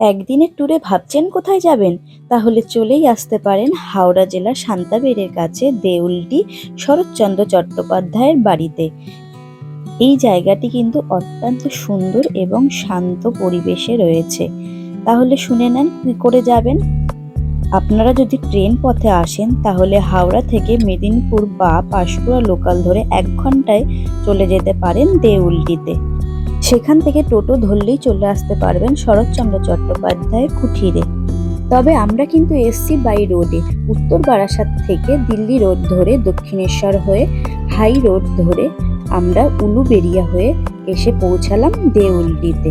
একদিনের ট্যুরে ভাবছেন কোথায় যাবেন? তাহলে চলেই আসতে পারেন হাওড়া জেলার শান্তাবেরের কাছে দেউলটি শরৎচন্দ্র চট্টোপাধ্যায়ের বাড়িতে। এই জায়গাটি কিন্তু অত্যন্ত সুন্দর এবং শান্ত পরিবেশে রয়েছে। তাহলে শুনে নেন কী করে যাবেন। আপনারা যদি ট্রেন পথে আসেন, তাহলে হাওড়া থেকে মেদিনীপুর বা পাঁশকুড়া লোকাল ধরে এক ঘন্টায় চলে যেতে পারেন দেউলটিতে। সেখান থেকে টোটো ধরলেই চলে আসতে পারবেন শরৎচন্দ্র চট্টোপাধ্যায়ের কুঠিরে। তবে আমরা কিন্তু এসছি বাই রোডে, উত্তর বারাসাত থেকে দিল্লি রোড ধরে, দক্ষিণেশ্বর হয়ে, হাই রোড ধরে আমরা উলুবেরিয়া হয়ে এসে পৌঁছালাম দেউলটিতে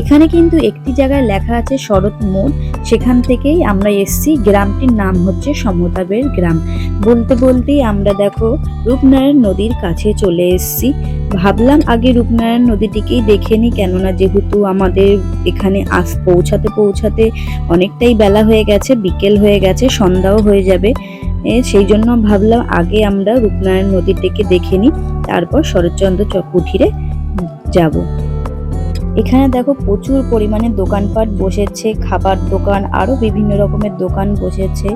এখানে কিন্তু একটি জায়গায় লেখা আছে শরৎ মোড়। সেখান থেকেই আমরা এসছি। গ্রামটির নাম হচ্ছে সমতাবের গ্রাম। বলতে বলতেই আমরা দেখো রূপনারায়ণ নদীর কাছে চলে এসছি। ভাবলাম আগে রূপনারায়ণ নদীটিকেই দেখে নিই, কেননা যেহেতু আমাদের এখানে আস পৌঁছাতে পৌঁছাতে অনেকটাই বেলা হয়ে গেছে, বিকেল হয়ে গেছে, সন্ধ্যাও হয়ে যাবে। সেই জন্য ভাবলাম আগে আমরা রূপনারায়ণ নদীটিকে দেখে নিই। তারপর শরৎচন্দ্র কুঠিরে যাব। এখানে দেখো প্রচুর পরিমাণে দোকানপাট বসেছে, খাবার দোকান আরও বিভিন্ন রকমের দোকান বসেছে।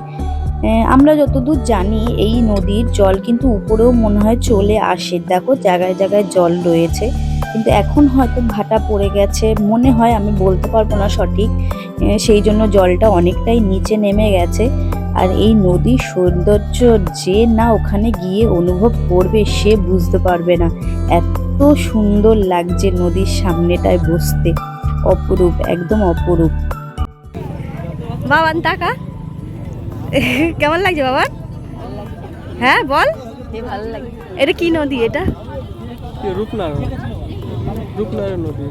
আমরা যতদূর জানি এই নদীর জল কিন্তু উপরেও মনে হয় চলে আসে। দেখো জায়গায় জায়গায় জল রয়েছে, কিন্তু এখন হয়তো ভাটা পড়ে গেছে। মনে হয়, আমি বলতে পারব না সঠিক সেই জন্য জলটা অনেকটাই নিচে নেমে গেছে। আর এই নদীর সৌন্দর্য যে না ওখানে গিয়ে অনুভব করবে, সে বুঝতে পারবে না। এত সুন্দর লাগছে নদীর সামনেটায় বসতে। অপরূপ একদম অপরূপ। বাবান টাকা? কেমন লাগছে বাবান? হ্যাঁ বল। ভালো লাগে এটা কি নদী এটা? রূপনারায়ণ। রূপনারায়ণ নদী।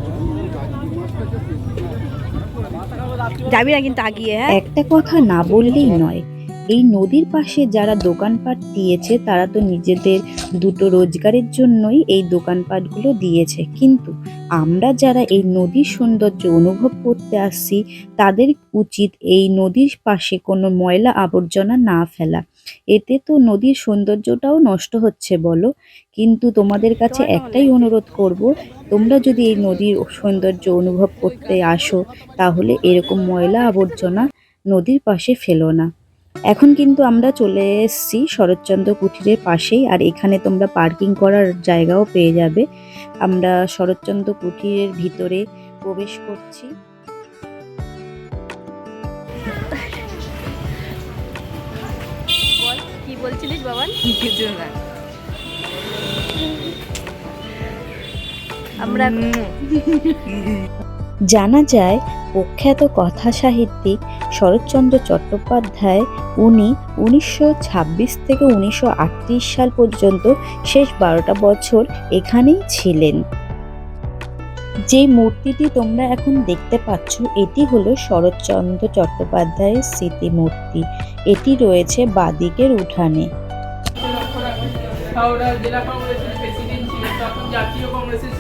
যাবি না কিন্তু আগিয়ে হ্যাঁ? একটা কথা না বললেই নয় এই নদীর পাশে যারা দোকানপাট দিয়েছে তারা তো নিজেদের দুটো রোজগারের জন্যই এই দোকানপাটগুলো দিয়েছে। কিন্তু আমরা যারা এই নদীর সৌন্দর্য অনুভব করতে আসছি তাদের উচিত এই নদীর পাশে কোনো ময়লা আবর্জনা না ফেলা। এতে তো নদীর সৌন্দর্যটাও নষ্ট হচ্ছে বলো। কিন্তু তোমাদের কাছে একটাই অনুরোধ করব তোমরা যদি এই নদীর সৌন্দর্য অনুভব করতে আসো তাহলে এরকম ময়লা আবর্জনা নদীর পাশে ফেলো না। এখন কিন্তু আমরা চলে এসেছি শরৎচন্দ্র কুঠিরের পাশেই আর এখানে তোমরা পার্কিং করার জায়গাও পেয়ে যাবে। আমরা শরৎচন্দ্র কুঠিরের ভিতরে প্রবেশ করছি। কি বলছিলিস বাবান? কিছু না। আমরা জানা যায় প্রখ্যাত কথা সাহিত্যিক শরৎচন্দ্র চট্টোপাধ্যায় উনি উনিশশো ছাব্বিশ থেকে উনিশশো আটত্রিশ সাল পর্যন্ত শেষ বারোটা বছর এখানেই ছিলেন। যে মূর্তিটি তোমরা এখন দেখতে পাচ্ছ, এটি হলো শরৎচন্দ্র চট্টোপাধ্যায়ের স্মৃতি মূর্তি এটি রয়েছে বাদিকের উঠানে। জেলা কংগ্রেসের প্রেসিডেন্ট ছিলেন তখন জাতীয় কংগ্রেসের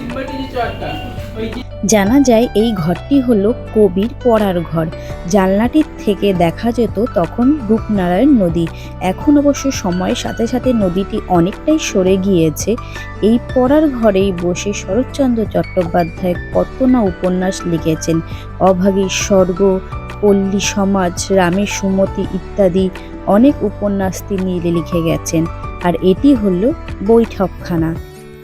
জানা যায় এই ঘরটি হলো কবির পড়ার ঘর। জানলাটির থেকে দেখা যেত তখন রূপনারায়ণ নদী। এখন অবশ্য সময়ের সাথে সাথে নদীটি অনেকটাই সরে গিয়েছে। এই পড়ার ঘরেই বসে শরৎচন্দ্র চট্টোপাধ্যায় কত না উপন্যাস লিখেছেন। অভাগীর স্বর্গ, পল্লী সমাজ, রামের সুমতি ইত্যাদি অনেক উপন্যাস তিনি লিখে গেছেন। আর এটি হলো বৈঠকখানা।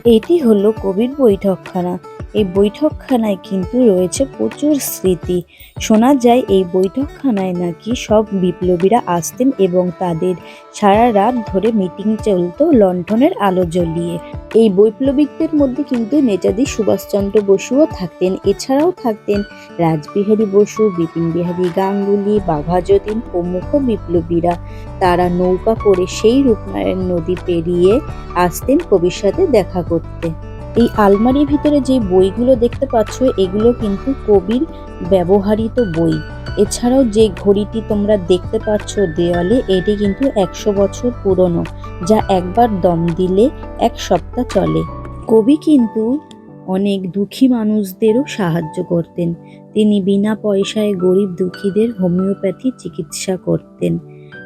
এটি হলো কবির বৈঠকখানা। এই বৈঠকখানায় কিন্তু রয়েছে প্রচুর স্মৃতি। শোনা যায় এই বৈঠকখানায় নাকি সব বিপ্লবীরা আসতেন এবং তাদের সারা রাত ধরে মিটিং চলতো লণ্ঠনের আলো জ্বলিয়ে। এই বৈপ্লবিকদের মধ্যে কিন্তু নেতাজি সুভাষচন্দ্র বসুও থাকতেন, এছাড়াও থাকতেন রাজবিহারী বসু, বিপিন বিহারী গাঙ্গুলি বাঘা যতীন প্রমুখ বিপ্লবীরা। তারা নৌকা করে সেই রূপনারায়ণ নদী পেরিয়ে আসতেন কবির সাথে দেখা করতে। এই আলমারির ভিতরে যে বইগুলো দেখতে পাচ্ছ, এগুলো কিন্তু কবির ব্যবহৃত বই। এছাড়াও যে ঘড়িটি তোমরা দেখতে পাচ্ছ দেওয়ালে এটি কিন্তু একশো বছর পুরনো, যা একবার দম দিলে এক সপ্তাহ চলে। কবি কিন্তু অনেক দুঃখী মানুষদেরও সাহায্য করতেন। তিনি বিনা পয়সায় গরিব দুঃখীদের হোমিওপ্যাথি চিকিৎসা করতেন।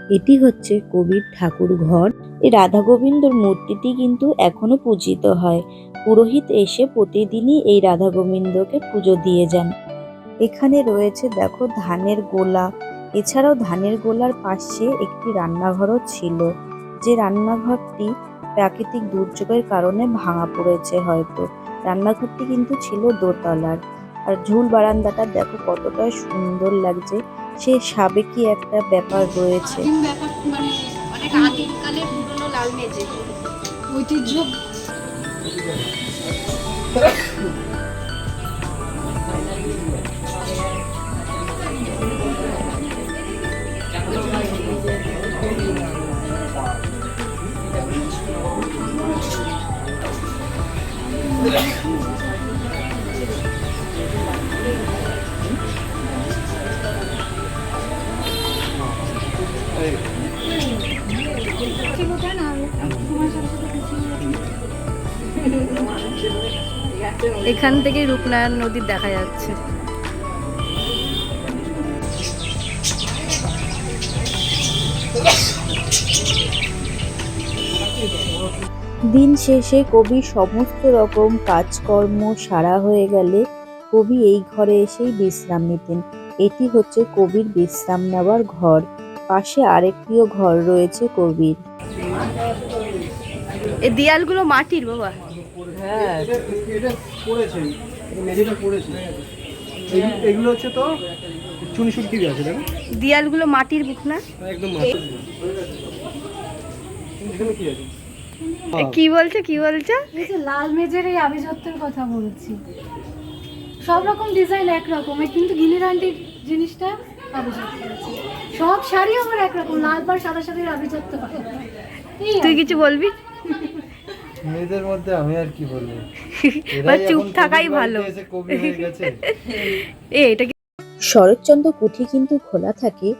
এটি হচ্ছে কবির ঠাকুর ঘর এই রাধা গোবিন্দর মূর্তিটি কিন্তু এখনও পূজিত হয়। পুরোহিত এসে প্রতিদিনই এই রাধা গোবিন্দকে পুজো দিয়ে যান। এখানে রয়েছে, দেখো, ধানের গোলা। এছাড়াও ধানের গোলার পাশে একটি রান্নাঘরও ছিল। যে রান্নাঘরটি প্রাকৃতিক দুর্যোগের কারণে ভাঙা পড়েছে হয়তো। রান্নাঘরটি কিন্তু ছিল দোতলার। আর ঝুল বারান্দাটা, দেখো, কতটা সুন্দর লাগছে। সে সাবেকি একটা ব্যাপার রয়েছে। অনেক এখান থেকে রূপনারায়ণ নদী দেখা যাচ্ছে। দিন শেষে কবি সমস্ত রকম কাজকর্ম সারা হয়ে গেলে কবি এই ঘরে এসেই বিশ্রাম নিতেন। এটি হচ্ছে কবির বিশ্রাম নেওয়ার ঘর। পাশে আরেকটিও ঘর রয়েছে কবির। এই দেয়ালগুলো মাটির বাবা। হ্যাঁ এটা পড়েছে। মেঝেটা পড়েছে। এগুলো হচ্ছে তো চুনি সুটকি আছে দেখো দেয়ালগুলো মাটির বুক না? একদম কি আছে? কি বলছে কি বলছে? লাল মেজের এই আভিজাত্যের কথা বলছি। সব রকম ডিজাইন একরকম কিন্তু গিলির আন্টির জিনিসটা আভিজাত্য সব শাড়ি আমার একরকম লাল পাড় সাদা শাড়ির আভিজাত্য তুই কিছু বলবি? মেয়েদের মধ্যে আমি আর কি বলব? চুপ থাকাই ভালো। হয়ে এ এটা শরৎচন্দ্র কুঠি কিন্তু খোলা থাকে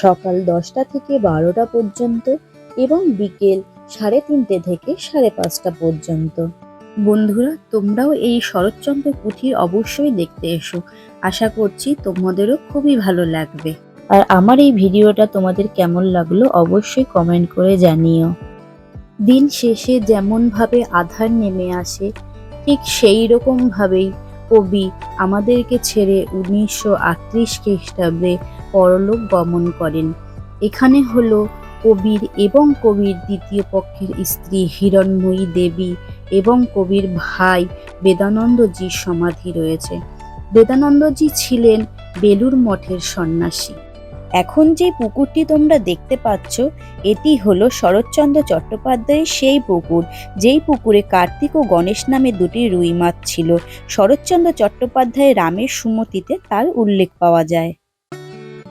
সকাল দশটা থেকে বারোটা পর্যন্ত এবং বিকেল সাড়ে তিনটে থেকে সাড়ে পাঁচটা পর্যন্ত। বন্ধুরা তোমরাও এই শরৎচন্দ্র কুঠির অবশ্যই দেখতে এসো। আশা করছি তোমাদেরও খুবই ভালো লাগবে। আর আমার এই ভিডিওটা তোমাদের কেমন লাগল অবশ্যই কমেন্ট করে জানিও। দিন শেষে যেমনভাবে আধার নেমে আসে, ঠিক সেই রকম ভাবেই কবি আমাদেরকে ছেড়ে উনিশশো আটত্রিশ খ্রিস্টাব্দে পরলোক গমন করেন। এখানে হলো কবির এবং কবির দ্বিতীয় পক্ষের স্ত্রী হিরণময়ী দেবী এবং কবির ভাই বেদানন্দজির সমাধি রয়েছে। বেদানন্দজি ছিলেন বেলুর মঠের সন্ন্যাসী। এখন যে পুকুরটি তোমরা দেখতে পাচ্ছ, এটি হলো শরৎচন্দ্র চট্টোপাধ্যায়ের সেই পুকুর, যেই পুকুরে কার্তিক ও গণেশ নামে দুটি রুই মাছ ছিল। শরৎচন্দ্র চট্টোপাধ্যায় রামের সুমতিতে তার উল্লেখ পাওয়া যায়।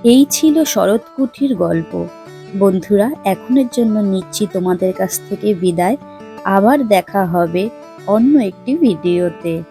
এই ছিল শরৎকুঠির গল্প। বন্ধুরা, এখনের জন্য নিচ্ছি তোমাদের কাছ থেকে বিদায়। আবার দেখা হবে অন্য একটি ভিডিওতে।